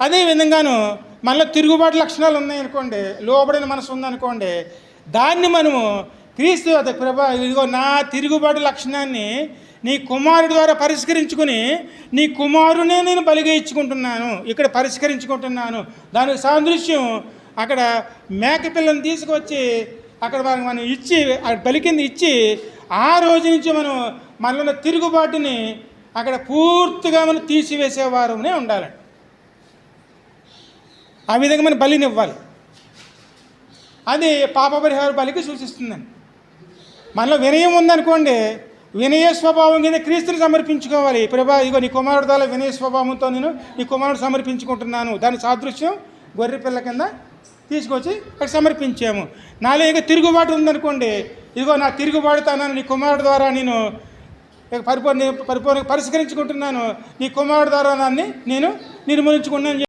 అదే విధంగాను మనలో తిరుగుబాటు లక్షణాలు ఉన్నాయనుకోండి లోబడిన మనసు ఉందనుకోండి దాన్ని మనము క్రీస్తు అది ప్రభా ఇదిగో నా తిరుగుబాటు లక్షణాన్ని నీ కుమారుడు ద్వారా పరిష్కరించుకుని నీ కుమారునే నేను బలిగా ఇచ్చుకుంటున్నాను ఇక్కడ పరిష్కరించుకుంటున్నాను. దానికి సాదృశ్యం అక్కడ మేకపిల్లని తీసుకొచ్చి అక్కడ మనం ఇచ్చి ఆ బలి కింద ఇచ్చి ఆ రోజు నుంచి మనం మనలో తిరుగుబాటుని అక్కడ పూర్తిగా మనం తీసివేసేవారునే ఉండాలండి. ఆ విధంగా మనం బలిని ఇవ్వాలి. అది పాప పరిహార బలికి సూచిస్తుందండి. మనలో వినయం ఉందనుకోండి వినయ స్వభావం కింద క్రీస్తుని సమర్పించుకోవాలి. ప్రభా ఇగో నీ కుమారుడు ద్వారా వినయ స్వభావంతో నేను నీ కుమారుడు సమర్పించుకుంటున్నాను. దాని సాదృశ్యం గొర్రె పిల్ల కింద తీసుకొచ్చి అక్కడ సమర్పించాము. నాలో ఇక తిరుగుబాటు ఉందనుకోండి ఇదిగో నా తిరుగుబాటుతానని నీ కుమారుడు ద్వారా నేను పరిపూర్ణ పరిపూర్ణ పరిష్కరించుకుంటున్నాను. నీ కుమారుడు ద్వారా నన్ను నేను నిర్మూలించుకున్నాను.